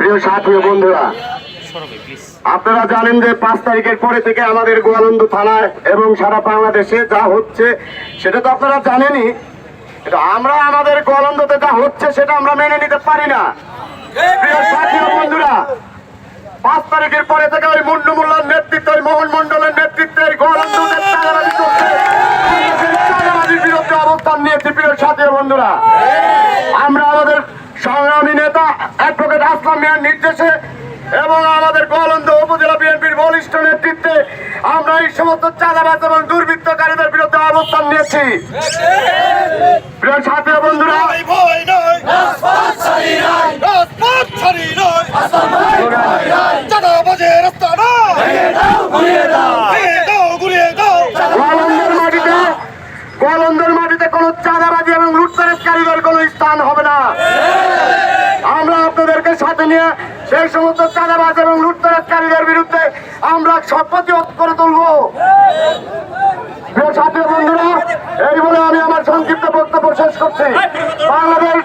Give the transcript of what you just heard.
প্রিয় সাথী ও বন্ধুরা, আপনারা জানেন যে পাঁচ তারিখের পরে থেকে আমাদের গোয়ালন্দ থানায় এবং সারা বাংলাদেশে যা হচ্ছে, সেটা তো আপনারা জানেনই। আমরা আমাদের গোয়ালন্দতে যা হচ্ছে, সেটা আমরা মেনে নিতে পারি না। প্রিয় সাথী বন্ধুরা, পাঁচ তারিখের পরে থেকে ওই মুন্ডু মোল্লার নেতৃত্বে, ওই মোহন মন্ডলের নেতৃত্বে গোয়ালন্দদের বিরুদ্ধে অবস্থান নিয়েছি, প্রিয় সাথী বন্ধুরা। আমরা আমাদের সংগ্রামী নেতা অ্যাডভোকেট আসলাম মিয়ার নির্দেশে এবং আমাদের গোয়ালন্দ উপজেলা বিএনপির বলিষ্ঠ নেতৃত্বে আমরা এই সমস্ত চাঁদাবাজ এবং দুর্বৃত্তকারীদের বিরুদ্ধে অবস্থান নিয়েছি। বন্ধুরা নিয়ে সেই সমস্ত চাঁদাবাজ এবং লুটতরাজকারীদের বিরুদ্ধে আমরা শপথ করে তুলবো। বন্ধুরা, এই বলে আমি আমার সংক্ষিপ্ত বক্তব্য শেষ করছি। বাংলাদেশ